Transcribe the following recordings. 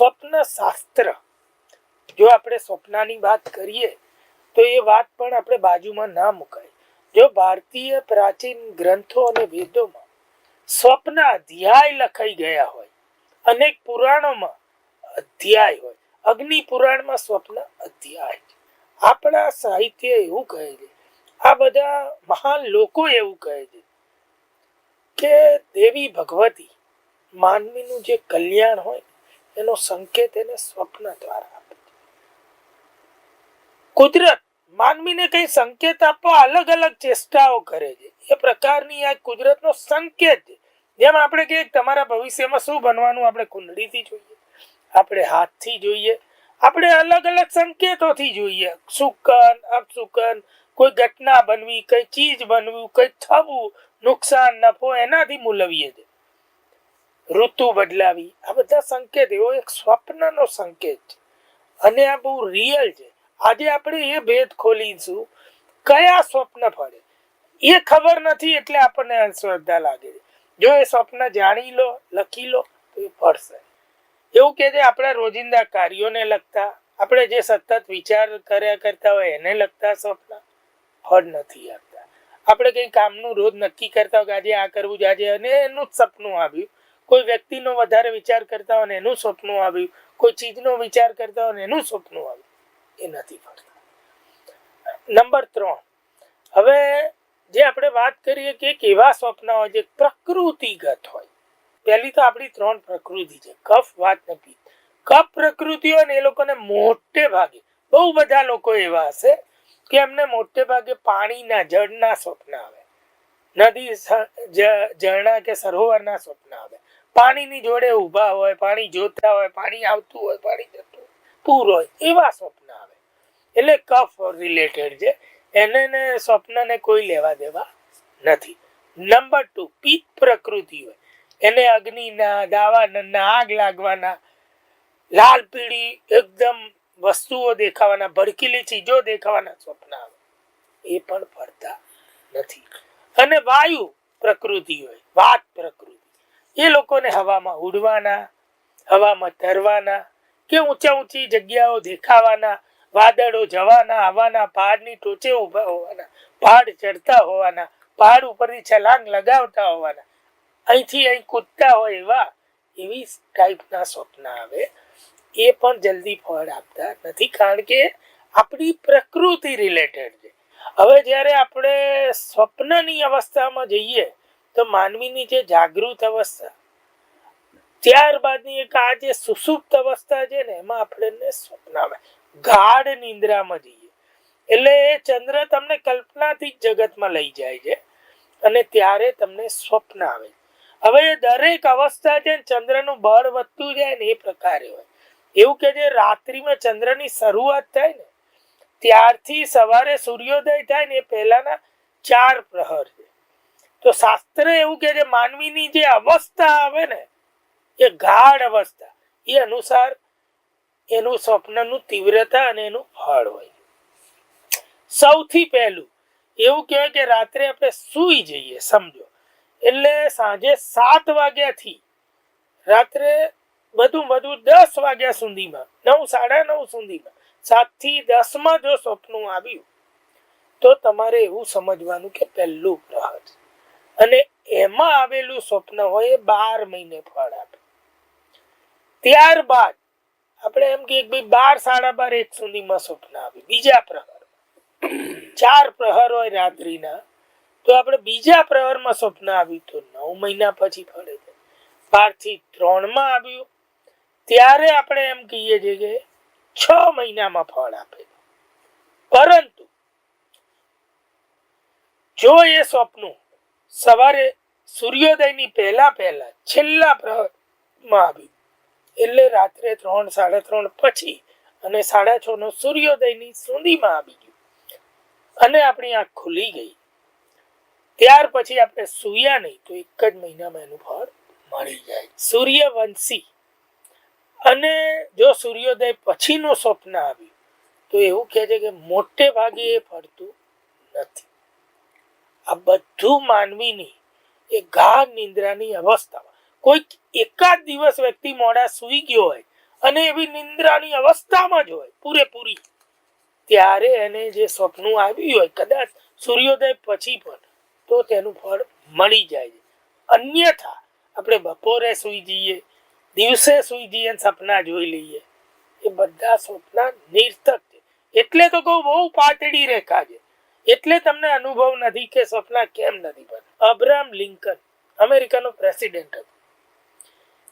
સ્વપ્ન શાસ્ત્ર. જો આપણે સ્વપ્નની વાત કરીએ, તો એ વાત પણ આપણે બાજુમાં ના મુકાય. જો ભારતીય પ્રાચીન ગ્રંથો અને વેદોમાં સ્વપ્ન અધ્યાય લખાઈ ગયા હોય, અનેક પુરાણોમાં અધ્યાય હોય, અગ્નિ પુરાણમાં સ્વપ્ન અધ્યાય. આપણા સાહિત્ય એવું કહે છે, આ બધા મહાન લોકો એવું કહે છે કે દેવી ભગવતી, માનવીનું જે કલ્યાણ હોય એનો સંકેત એને સ્વપ્ન દ્વારા આપે છે. કુદરત માનવીને કઈ સંકેત આપવા અલગ અલગ ચેષ્ટાઓ કરે છે. એ પ્રકારની આ કુદરતનો સંકેત છે. જેમ આપણે કે તમારા ભવિષ્યમાં શું બનવાનું આપણે કુંડળીથી જોઈએ, આપણે હાથથી જોઈએ, આપણે અલગ અલગ સંકેતોથી જોઈએ. સુકન અપસુકન કોઈ ઘટના બનવી, કઈ ચીજ બનવું, કઈ થવું, નુકસાન, નફો એનાથી મૂલવીએ છે ઋતુ બદલાવી. આ બધા સંકેત, એવો એક સ્વપ્નનો સંકેત છે. અને આ બહુ રિયલ છે. આજે આપણે એ ભેદ ખોલીશું. કયા સ્વપ્ન ફળે? એ ખબર નથી એટલે આપણને અંધશ્રદ્ધા લાગે છે. જો એ સ્વપ્ન જાણી લો, લખી લો, તો એ ફળશે. એવું કે છે આપણા રોજિંદા કાર્યોને લગતા, આપણે જે સતત વિચાર કર્યા કરતા હોય એને લગતા સ્વપ્ન? ફળ નથી આપતા. આપણે કંઈ કામનું રોજ નક્કી કરતા હોય કે આજે આ કરવું છે, આજે અને એનું જ સપનું આવ્યું. કોઈ વ્યક્તિનો વધારે વિચાર કરતા હોય એનું સપનું આવ્યું, કોઈ ચીજનો વિચાર કરતા હોય એનું સપનું આવ્યું, એ નથી ફળતા નંબર ત્રણ. હવે જે આપણે વાત કરીએ કે કેવા સ્વપ્ન હોય જે પ્રકૃતિગત હોય. પહેલી તો આપણી ત્રણ પ્રકૃતિ છે, કફ, વાત ને પિત્ત કફ પ્રકૃતિ હોય ને એ લોકોને મોટે ભાગે, બહુ બધા લોકો એવા હશે કે એમને મોટે ભાગે પાણીના, જળના સ્વપ્ન આવે. નદી ઝરણા કે સરોવરના સ્વપ્ન આવે. પાણીની જોડે ઊભા હોય, પાણી જોતા હોય, પાણી આવતું હોય, પાણી જતું પૂર હોય, એવા સ્વપ્ન આવે. એટલે કફ રિલેટેડ છે. એને સ્વપ્નને કોઈ લેવા દેવા નથી. નંબર ટુ પિત્ત પ્રકૃતિ હોય. એને અગ્નિના, દાવાનળના આગ લાગવાના, લાલ પીળી એકદમ વસ્તુઓ દેખાવાના ભડકીલી ચીજો દેખાવાના સ્વપ્ન આવે. એ પણ ફરતા નથી. અને વાયુ પ્રકૃતિ હોય, વાત પ્રકૃતિ. એ લોકોને હવામાં ઉડવાના, હવામાં તરવાના કે ઊંચા ઊંચી જગ્યાઓ દેખાવાના, વાદળો જવાના, આવવાના, પહાડની ટોચે ઊભા હોવાના, પહાડ ચડતા હોવાના, પહાડ ઉપરથી છલાંગ લગાવતા હોવાના. અહીંથી અહીં કૂદતા હોય એવા એવી ટાઈપના સ્વપ્ન આવે. એ પણ જલ્દી ફળ આપતા નથી, કારણ કે આપણી પ્રકૃતિ રિલેટેડ છે. હવે જ્યારે આપણે સ્વપ્નની અવસ્થામાં જઈએ તો માનવીની જે જાગૃત અવસ્થા, ત્યારબાદની એક આ જે સુસુપ્ત અવસ્થા છે ને, એમાં આપણે સ્વપ્ન આવે. ગાઢ નિંદ્રામાં જઈએ. એટલે એ ચંદ્ર તમને કલ્પનાથી જ જગતમાં લઈ જાય છે અને ત્યારે તમને સ્વપ્ન આવે. હવે એ દરેક અવસ્થા છે ચંદ્રનું બળ વધતું જાય ને એ પ્રકારે હોય. એવું કે જે રાત્રિમાં ચંદ્રની શરૂઆત થાય ને, ત્યારથી સવારે સૂર્યોદય થાય ને એ પહેલાના ચાર પ્રહર છે. તો શાસ્ત્ર એવું કે છે, માનવીની જે અવસ્થા આવે ને, એ ગાઢ અવસ્થા, એ અનુસાર એનું સ્વપ્નનું તીવ્રતા અને એનું ફળ હોય સૌથી પહેલું, એવું કહેવાય કે રાત્રે આપણે સૂઈ જઈએ, સમજો એટલે સાંજે સાત વાગ્યાથી રાત્રે બધું બધું દસ વાગ્યા સુધીમાં, નવ, સાડા નવ સુધીમાં, સાતથી દસમાં જો સ્વપ્ન આવ્યું, તો તમારે એવું સમજવાનું કે પહેલું પ્રહર. અને એમાં આવેલું સ્વપ્ન હોય એ બાર મહિને ફળ આપે. ત્યારબાદ આપણે એમ કે બાર સાડા બાર એક સુધીમાં સ્વપ્ન આવે. બીજા પ્રહર. ચાર પ્રહર હોય રાત્રિના, તો આપણે બીજા પ્રહરમાં સ્વપ્ન આવ્યું તો નવ મહિના પછી ફળે છે. બારથી ત્રણમાં આવ્યું. ત્યારે આપણે એમ કહીએ છીએ કે છ મહિનામાં ફળ આપે. પરંતુ જો એ સ્વપ્ન સવારે સૂર્યોદયની પહેલા પહેલા છેલ્લા પ્રહરમાં આવ્યું. એટલે રાત્રે ત્રણ, સાડા ત્રણ પછી અને સાડા છ નો સૂર્યોદયની સુધીમાં આવી ગયું. અને આપણી આંખ ખુલી ગઈ. ત્યાર પછી આપણે સૂયા નહીં તો એક જ મહિનામાં એનું ફળ મળી જાય. સૂર્યવંશી. અને જો સૂર્યોદય પછીનું સ્વપ્ન આવ્યું, તો એવું કહે છે કે મોટે ભાગે એ ફરતું નથી. આ બધું માનવીની એ ગાઢ નિંદ્રાની અવસ્થામાં. કોઈક એકાદ દિવસ વ્યક્તિ મોડા સૂઈ ગયો હોય અને એવી નિંદ્રાની અવસ્થામાં જ હોય, પૂરેપૂરી. ત્યારે એને જે સ્વપ્ન આવ્યું હોય, કદાચ સૂર્યોદય પછી પણ, તો તેનું ફળ મળી જાય છે. અન્યથા, આપણે બપોરે સૂઈ જઈએ, દિવસે સૂઈ જઈએ સપના જોઈ લઈએ. એ બધા સ્વપ્ન નિર્થક છે. એટલે તો કહું બહુ પાતળી રેખા છે. એટલે તમને અનુભવ નથી કે સપના કેમ નથી બનતા અબ્રાહમ લિંકન, અમેરિકાનો પ્રેસિડેન્ટ હતો.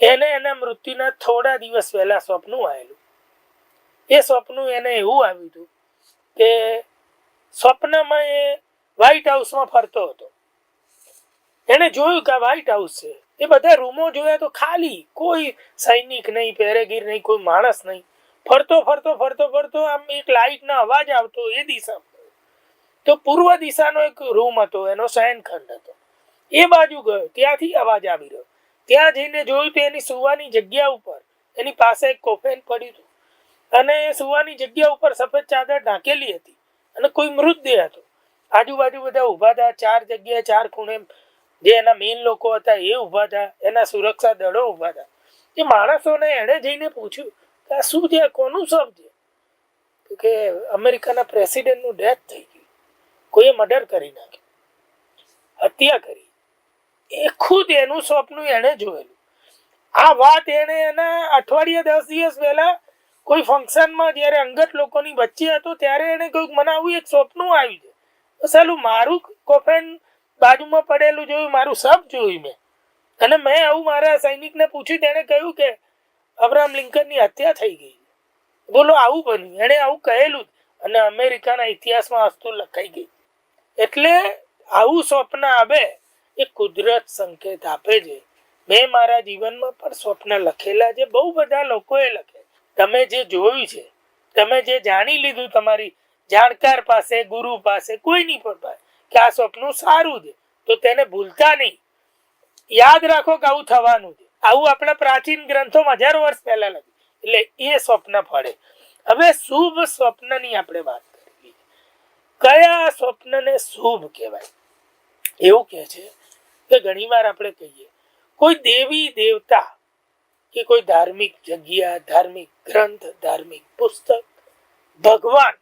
એને એના મૃત્યુના થોડા દિવસ પહેલા સ્વપ્નું આવેલું. એ સ્વપ્નું એને એવું આવ્યું હતું કે સ્વપ્નમાં એ વ્હાઈટ હાઉસમાં ફરતો હતો. એને જોયું કે આ વ્હાઈટ હાઉસ છે. એ બધા રૂમો જોયા તો ખાલી, કોઈ સૈનિક નહીં પહેરેગીર નહીં, કોઈ માણસ નહીં. ફરતો ફરતો ફરતો ફરતો આમ એક લાઇટનો અવાજ આવતો એ દિશા તો પૂર્વ દિશાનો એક રૂમ હતો, એનો શયનખંડ હતો. એ બાજુ ગયો, ત્યાંથી અવાજ આવી રહ્યો. ત્યાં જઈને જોયું તો એની સુવાની જગ્યા ઉપર, એની પાસે એક કોફેન પડ્યું હતું. અને સુવાની જગ્યા ઉપર સફેદ ચાદર ઢાંકેલી હતી અને કોઈ મૃતદેહ હતો. આજુબાજુ બધા ઊભા હતા ચાર જગ્યાએ ચાર ખૂણે જે એના મેઇન લોકો હતા એ ઊભા હતા એના સુરક્ષા દળો ઊભા હતા એ માણસોને એણે જઈને પૂછ્યું કે આ શું છે કોનું સબ છે? કે અમેરિકાના પ્રેસિડેન્ટનું ડેથ થઈ. કોઈએ મર્ડર કરી નાખ્યું. હત્યા કરી. એ ખુદ એનું સ્વપ્ન એણે જોયેલું. આ વાત એણે એના અઠવાડિયા દસ દિવસ પહેલા કોઈ ફંક્શનમાં જ્યારે અંગત લોકોની વચ્ચે હતો, ત્યારે એણે કહ્યું કે મને આવું એક સ્વપ્ન આવ્યું છે. સાલું મારું કોફેન બાજુમાં પડેલું જોયું, મારું સબ જોયું મેં. અને મેં આવું મારા સૈનિકને પૂછ્યું, તેણે કહ્યું કે અબ્રાહમ લિંકનની હત્યા થઈ ગઈ બોલો, આવું બન્યું. એણે આવું કહેલું. અને અમેરિકાના ઇતિહાસમાં વસ્તુ લખાઈ ગઈ. એટલે આવું સ્વપ્ન આવે એ કુદરત સંકેત આપે છે. મેં મારા જીવનમાં પણ સ્વપ્ન લખેલા છે. બહુ બધા લોકોએ લખે. તમે જે જોયું છે, તમે જે જાણી લીધું તમારી જાણકાર પાસે, ગુરુ પાસે, કોઈની પણ પાસે કે આ સ્વપ્ન સારું છે, તો તેને ભૂલતા નહીં. યાદ રાખો કે આવું થવાનું છે. આવું આપણા પ્રાચીન ગ્રંથોમાં હજારો વર્ષ પહેલા લખ્યું. એટલે એ સ્વપ્ન ફળે. હવે શુભ સ્વપ્નની આપણે વાત કયા સ્વપ્નને શુભ કહેવાય? એવું કહે છે કે ઘણીવાર આપણે કહીએ, કોઈ દેવી દેવતા કે કોઈ ધાર્મિક જગ્યા, ધાર્મિક ગ્રંથ, ધાર્મિક પુસ્તક, ભગવાન,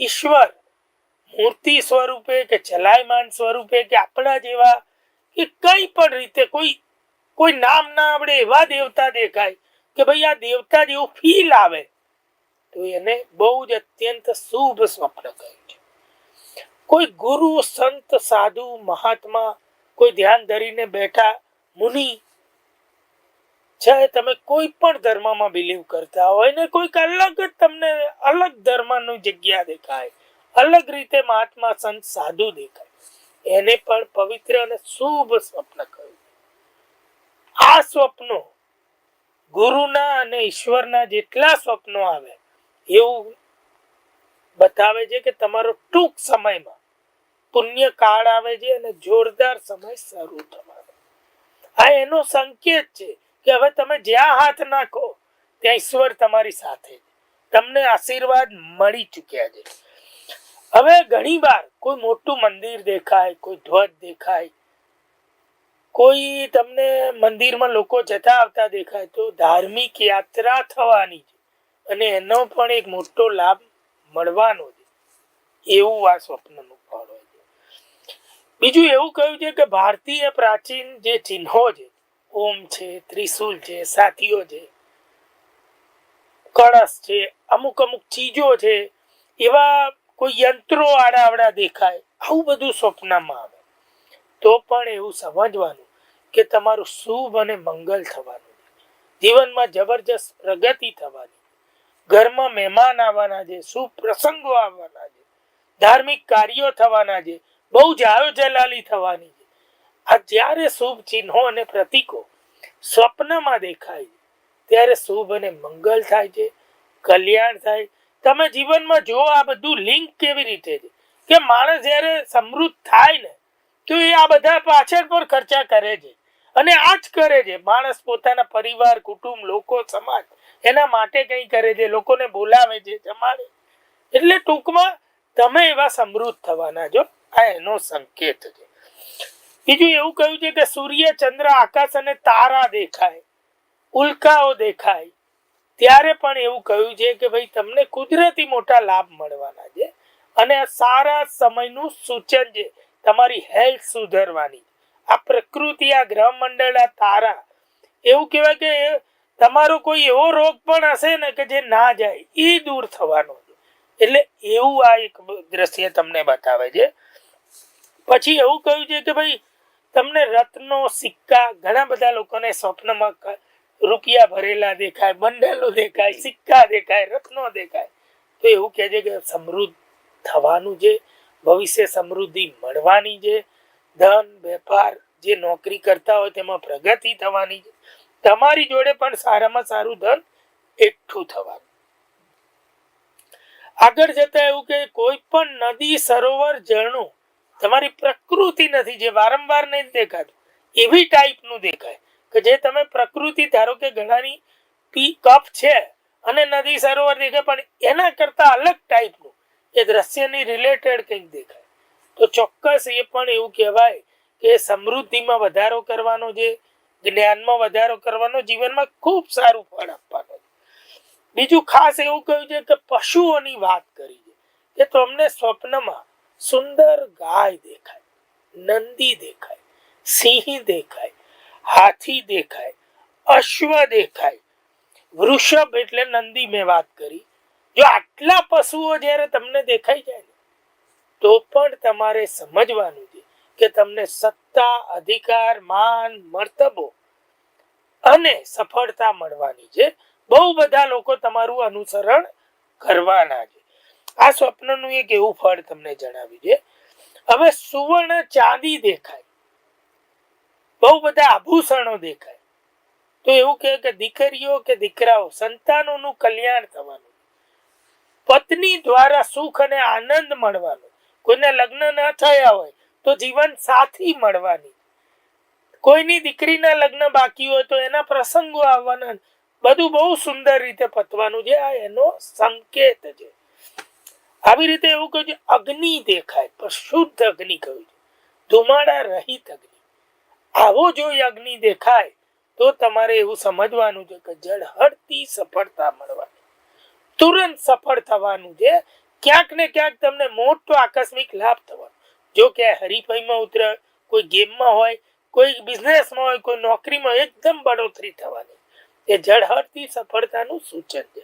ઈશ્વર, મૂર્તિ સ્વરૂપે કે ચલાયમાન સ્વરૂપે કે આપણા જેવા કે કઈ પણ રીતે કોઈ કોઈ નામ ના આપણે એવા દેવતા દેખાય કે ભાઈ આ દેવતા જેવું ફીલ આવે, તો એને બહુ જ અત્યંત શુભ સ્વપ્ન કહે છે. કોઈ ગુરુ, સંત, સાધુ, મહાત્મા કોઈ ધ્યાન ધરીને બેઠા મુનિ ચાહે તમે કોઈ પણ ધર્મમાં બિલીવ કરતા હોય ને કોઈક અલગ જ તમને અલગ ધર્મનું જગ્યા દેખાય, અલગ રીતે મહાત્મા, સંત, સાધુ દેખાય. એને પણ પવિત્ર અને શુભ સ્વપ્ન કહ્યું. આ સ્વપ્નો ગુરુના અને ઈશ્વરના જેટલા સ્વપ્નો આવે, એવું બતાવે છે કે તમારો ટૂંક સમયમાં પુણ્ય કાળ આવે છે અને જોરદાર સમય શરૂ થવાનો. આ એનો સંકેત છે કે હવે તમે જ્યાં હાથ નાખો, ત્યાં ઈશ્વર તમારી સાથે તમને આશીર્વાદ મળી ચૂક્યા છે. હવે ઘણીવાર કોઈ મોટું મંદિર દેખાય, કોઈ ધ્વજ દેખાય, કોઈ તમને મંદિરમાં લોકો જતા આવતા દેખાય તો ધાર્મિક યાત્રા થવાની છે અને એનો પણ એક મોટો લાભ મળવાનો છે. એવું આ સ્વપ્નનું બીજું એવું કહ્યું છે કે ભારતીય પ્રાચીન જે ચિહ્નો છે, ઓમ છે, ત્રિશુલ છે, સાથીઓ છે, કળશ છે, અમુક અમુક ચીજો છે, એવા કોઈ યંત્રો આડાવડા દેખાય, આવું બધું સ્વપ્નમાં આવે. તો પણ એવું સમજવાનું કે તમારું શુભ અને મંગલ થવાનું જીવનમાં જબરજસ્ત પ્રગતિ થવાની ઘરમાં મહેમાન આવવાના છે, શુભ પ્રસંગો આવવાના છે. ધાર્મિક કાર્યો થવાના છે. બહુ જલાલી થવાની છે. આ જ્યારે શુભ ચિહ્નો અને પ્રતીકો સ્વપ્નમાં દેખાય ત્યારે શુભ અને મંગલ થાય છે, કલ્યાણ થાય તમે જીવનમાં જો આ બધું લિંક કેવી રીતે છે? કે માણસ જ્યારે સમૃદ્ધ થાય ને, તો એ આ બધા પાછળ પર ખર્ચા કરે છે. અને આ જ કરે છે. માણસ પોતાના પરિવાર, કુટુંબ, લોકો, સમાજ એના માટે કંઈ કરે છે, લોકોને બોલાવે છે, જમાડે એટલે ટૂંકમાં તમે એવા સમૃદ્ધ થવાના જો આ એનો સંકેત છે. બીજું એવું કહ્યું છે કે સૂર્ય, ચંદ્ર, આકાશ અને તારા દેખાય, ઉલ્કાઓ દેખાય. ત્યારે પણ એવું કહ્યું છે કે ભાઈ તમને કુદરતી મોટા લાભ મળવાના છે અને સારા સમયનું સૂચન છે. તમારી હેલ્થ સુધરવાની. આ પ્રકૃતિ, આ ગ્રહ મંડળ આ તારા. એવું કહેવાય કે તમારો કોઈ એવો રોગ પણ હશે ને કે જે ના જાય એ દૂર થવાનો એટલે એવું આ એક દ્રશ્ય તમને બતાવે છે. પછી એવું કહ્યું છે કે ભાઈ, તમને રત્નો સિક્કા ઘણા બધા લોકોને સ્વપ્નમાં રૂપિયા ભરેલા દેખાય, બંડેલો દેખાય, સિક્કા દેખાય રત્નો દેખાય. તો એવું કહે છે કે સમૃદ્ધ થવાનું છે, ભવિષ્ય સમૃદ્ધિ મળવાની છે. ધન, વેપાર જે નોકરી કરતા હોય તેમાં પ્રગતિ થવાની છે. તમારી જોડે પણ સારામાં સારું ધન એકઠું થવાનું. આગળ જતા એવું કે કોઈ પણ નદી સરોવર ઝરણું તમારી પ્રકૃતિ નથી, જે વારંવાર નહીં દેખાતું, એવી ટાઈપનું દેખાય કે જે તમે પ્રકૃતિ, ધારો કે ઘણાની પી કપ છે અને નદી સરોવર દેખાય, પણ એના કરતાં અલગ ટાઈપનું એ દ્રશ્યની રિલેટેડ કંઈક દેખાય. તો ચોક્કસ એ પણ એવું કહેવાય કે સમૃદ્ધિમાં વધારો કરવાનો જે જ્ઞાનમાં વધારો કરવાનો, જીવનમાં ખૂબ સારું ફળ આપવાનો બીજું ખાસ એવું કહ્યું છે કે પશુઓની વાત કરી છે, કે તમને સ્વપ્નમાં સુંદર ગાય દેખાય, નંદી દેખાય, સિંહ દેખાય, હાથી દેખાય, અશ્વ દેખાય. વૃષભ એટલે નંદી મેં વાત કરી. જો આટલા પશુઓ જ્યારે તમને દેખાઈ જાય ને, તો પણ તમારે સમજવાનું છે કે તમને સત્તા, અધિકાર, માન, મર્તબો અને સફળતા મળવાની છે. બહુ બધા લોકો તમારું અનુસરણ કરવાના છે. આ સ્વપ્નનું એક એવું ફળ તમને જણાવ્યું છે. હવે સુવર્ણ ચાંદી દેખાય. બહુ બધા આભૂષણો દેખાય. તો એવું કહે કે દીકરીઓ કે દીકરાઓ, સંતાનોનું કલ્યાણ થવાનું. પત્ની દ્વારા સુખ અને આનંદ મળવાનો. કોઈને લગ્ન ન થયા હોય તો જીવન સાથી મળવાની. કોઈની દીકરીના લગ્ન બાકી હોય તો એના પ્રસંગો આવવાના. બધું બહુ સુંદર રીતે પતવાનું છે. આ એનો સંકેત છે. આવી રીતે એવું કહ્યું છે અગ્નિ દેખાય, પણ શુદ્ધ અગ્નિ કહ્યું છે. ધુમાડા રહિત અગ્નિ. આવો જો અગ્નિ દેખાય, તો તમારે એવું સમજવાનું છે કે જળહળતી સફળતા મળવાની. તુરંત સફળ થવાનું છે. ક્યાંક ને ક્યાંક તમને મોટો આકસ્મિક લાભ થવાનો. જો કે હરીફાઈમાં ઉતરે, કોઈ ગેમમાં હોય, કોઈ બિઝનેસમાં હોય, કોઈ નોકરીમાં એકદમ બઢોતરી થવાની. એ જળહળતી સફળતાનું સૂચન છે.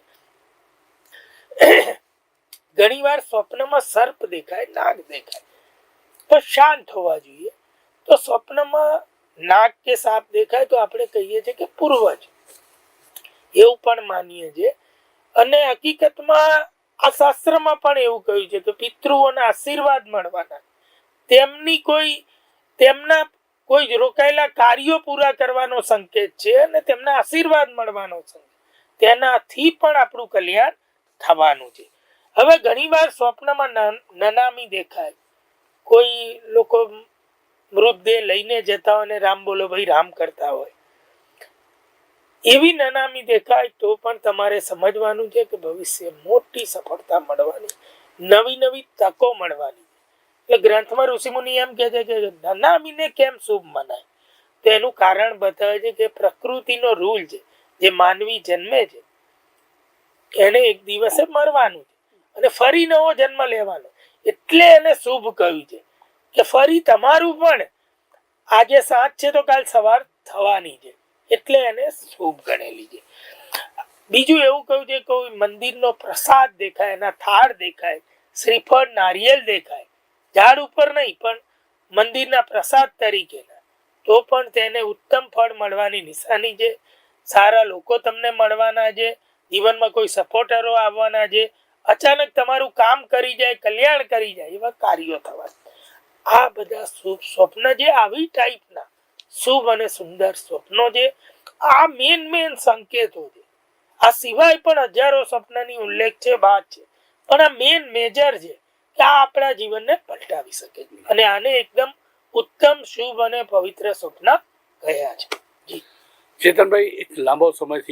ઘણીવાર સ્વપ્નમાં સર્પ દેખાય, નાગ દેખાય. તો શાંત હોવા જોઈએ. તો સ્વપ્નમાં નાગ કે સાપ દેખાય તો આપણે કહીએ છીએ કે પૂર્વજ. એવું પણ માનીએ છીએ. અને હકીકતમાં આ શાસ્ત્રમાં પણ એવું કહ્યું છે કે પિતૃઓના આશીર્વાદ મળવાના. તેમની કોઈ, તેમના કોઈ રોકાયેલા કાર્યો પૂરા કરવાનો સંકેત છે અને તેમના આશીર્વાદ મળવાનો સંકેત. તેનાથી પણ આપણું કલ્યાણ થવાનું છે. હવે ઘણીવાર સ્વપ્નમાં નનામી દેખાય. કોઈ લોકો મૃતદેહ લઈને જતા હોય રામ બોલો, ભાઈ રામ કરતા હોય. એવી નનામી દેખાય તો પણ તમારે સમજવાનું છે કે ભવિષ્ય મોટી સફળતા મળવાની, નવી નવી તકો મળવાની. એટલે ગ્રંથમાં ઋષિમુનિ એમ કહે છે કે નનામીને કેમ શુભ મનાય? તો એનું કારણ બતાવે છે કે પ્રકૃતિનો રૂલ છે, જે માનવી જન્મે છે, એને એક દિવસે મરવાનું છે. અને ફરી નવો જન્મ લેવાનો. એટલે એને શુભ કહ્યું છે. કે ફરી તમારું પણ આજે સાંજ છે તો કાલ સવાર થવાની છે. એટલે એને શુભ ગણેલી છે. બીજું એવું કહ્યું છે કોઈ મંદિરનો પ્રસાદ દેખાય, એના થાળ દેખાય, શ્રીફળ, નારિયેલ દેખાય. ઝાડ ઉપર નહીં, પણ મંદિરના પ્રસાદ તરીકેના. તો પણ તેને ઉત્તમ ફળ મળવાની નિશાની છે. સારા લોકો તમને મળવાના છે. જીવનમાં કોઈ સપોર્ટરો આવવાના છે. અચાનક તમારું કામ કરી જાય, કલ્યાણ કરી જાય, એવા કાર્યો થવા. આ બધા શુભ સ્વપ્ન જે આવી ટાઈપના શુભ અને સુંદર સ્વપ્નો છે આ મેન મેન સંકેતો છે. આ સિવાય પણ હજારો સ્વપ્નની ઉલ્લેખ છે, વાત છે. પણ આ મેન મેજર છે કે આ આપણા જીવનને પલટાવી શકે છે. અને આને એકદમ ઉત્તમ, શુભ અને પવિત્ર સ્વપ્ન કહ્યા છે. ચેતનભાઈ, એક લાંબો સમયથી